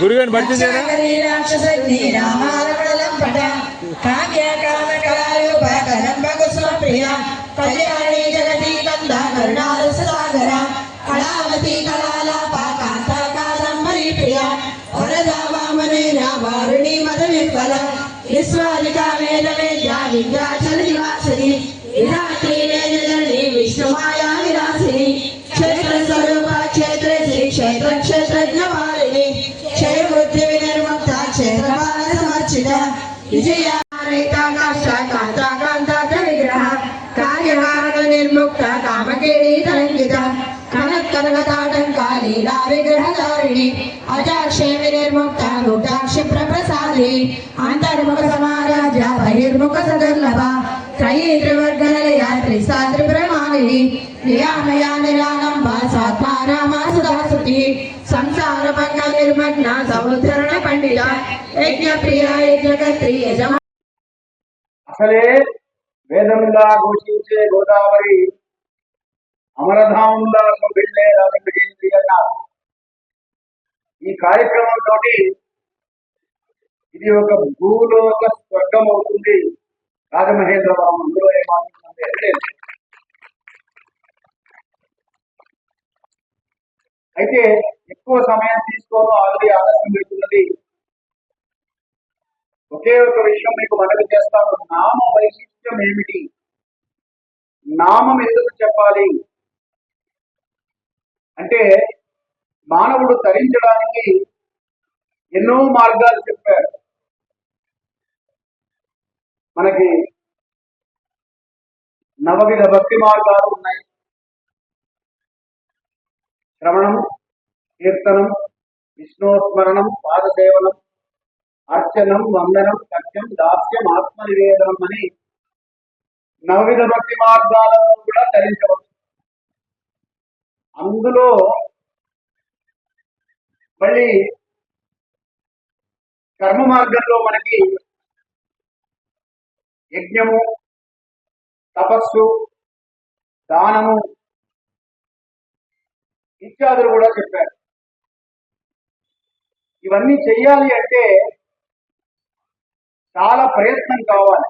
గురుగారిని పరిచయం చేయరా? కళ్యాణి జగతి కంద కరుణాలు సాగర కళావతి కళాలాప కాంత కాదంబరి ప్రియ వరదా వామనే వారుణి మద విఫల విశ్వాలిక వేద వేద్య విద్యాచల నివాసిని సమర్చిత విజయ రేఖాకాశ కాంత కాంత విగ్రహ కార్యకారణ నిర్ముక్త కామకేళి తరంగిత కనకనగతాటంకాలీలా విగ్రహధారిణి అజాక్షే వినిర్ముక్త ముక్తాక్షి ప్రప్రసాది అంతర్ముఖ సమారాజ్య బహిర్ముఖ సదుర్లభ త్రయీ త్రివర్గలయ త్రిసా త్రిపురమాలిని నియామయా నిరాలంబ సాత్మారామా సుధాసుతి సంసార పంగ నిర్మగ్న సముద్ధరణ పండిత యజ్ఞ ప్రియ యజ్ఞకర్త్రి అసలే వేదములా ఘోషించే గోదావరి అమరధామంలా వెళ్ళే రాజకీయ అన్నారు ఈ కార్యక్రమంతో ఇది ఒక భూలోక స్వర్గం అవుతుంది రాజమహేంద్రవరం అందులో ఏమాత్రం లేదు. అయితే ఎక్కువ సమయం తీసుకోవడం ఆల్రెడీ ఆలస్యం పెడుతున్నది. ఒకే ఒక విషయం మీకు మనవి చేస్తాను. నామ వైశిష్ట్యం ఏమిటి? నామం ఎందుకు చెప్పాలి? అంటే మానవుడు తరించడానికి ఎన్నో మార్గాలు చెప్పారు మనకి నవవిధ భక్తి మార్గాలు ఉన్నాయి. శ్రవణం కీర్తనం విష్ణోస్మరణం పాదసేవనం అర్చనం వందనం సత్యం దాస్యం ఆత్మ నివేదనం అని నవవిధ భక్తి మార్గాలను కూడా ధరించవచ్చు అందులో మళ్ళీ కర్మ మార్గంలో మనకి యజ్ఞము తపస్సు దానము ఇత్యాదులు కూడా చెప్పారు. ఇవన్నీ చెయ్యాలి అంటే చాలా ప్రయత్నం కావాలి.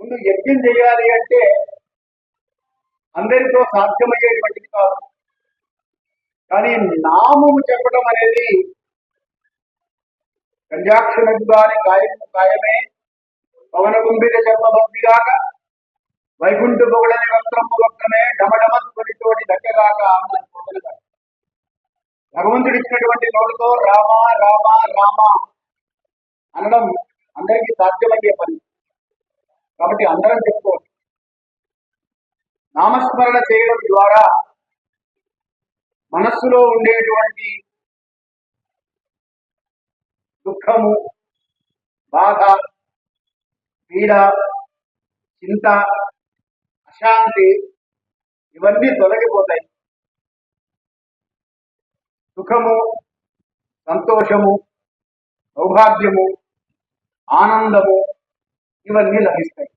ముందు యజ్ఞం చేయాలి అంటే అందరితో సాధ్యమయ్యేటువంటిది కాదు. కానీ నామము చెప్పడం అనేది కంజాక్షణుగాని గాయం గాయమే పవన గుంభిత చర్మభక్తిగాక వైకుంఠ పొగడని వస్త్రము వక్తమే డమడమత్తునితోటి దక్కగాక అన్నది భగవంతుడు ఇచ్చినటువంటి నోటితో రామ రామ రామ అనడం అందరికీ సాధ్యమయ్యే పని. కాబట్టి అందరం చెప్పుకోవచ్చు నామస్మరణ చేయడం ద్వారా మనస్సులో ఉండేటువంటి దుఃఖము బాధ పీడ చింత అశాంతి ఇవన్నీ తొలగిపోతాయి. సుఖము సంతోషము సౌభాగ్యము ఆనందము ఇవన్నీ లభిస్తాయి.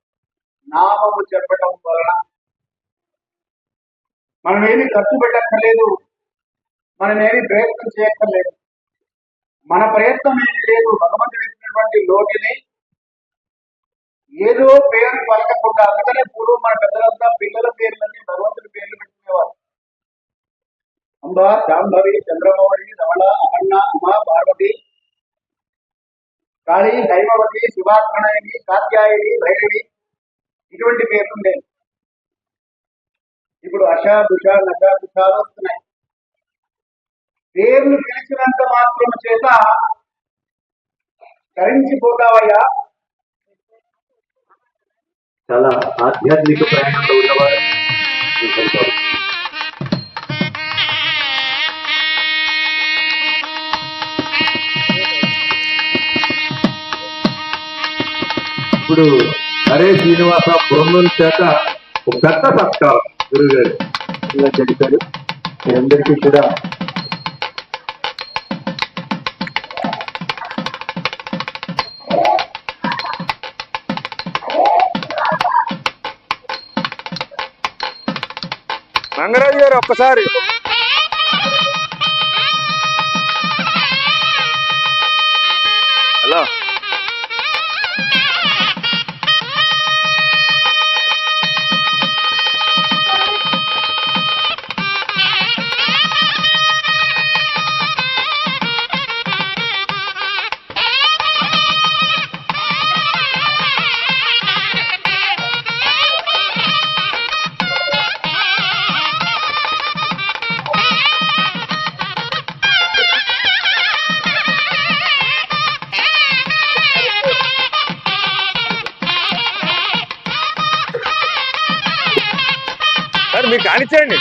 నామము చెప్పటం వలన మనం ఏమి ఖర్చు పెట్టక్కర్లేదు. మనమేమి ప్రయత్నం చేయక్కర్లేదు. మన ప్రయత్నం ఏమి లేదు. భగవంతుడు ఇచ్చినటువంటి లోటుని ఏదో పేరు పలకకుండా అందుకనే పూర్వం మన పెద్దలంతా పిల్లల పేర్లన్నీ భగవంతుడి పేర్లు పెట్టుకునేవారు. అంబ శాంభవి చంద్రమౌళి రమణ అహన్న అమ్మ పార్వతి కాళీ దైవవతి శివాత్మణయని కాత్యాయని భైరవి ఇటువంటి పేర్లు ఉండేవి ఇప్పుడు అష దుష నష దుషాలు వస్తున్నాయి. పేర్లు పిలిచినంత మాత్రం చేత తరించిపోతావయ్యా. చాలా ఆధ్యాత్మిక ప్రయాణంలో ఉన్నవారు. ఇప్పుడు హరే శ్రీనివాస బృందం చేత ఒక పెద్ద సత్కారం గురుగారు. ఇలా చెప్పారు మీరందరికీ కూడా రంగరాజు గారు ఒక్కసారి. మీకు మీరు కానిచ్చేయండి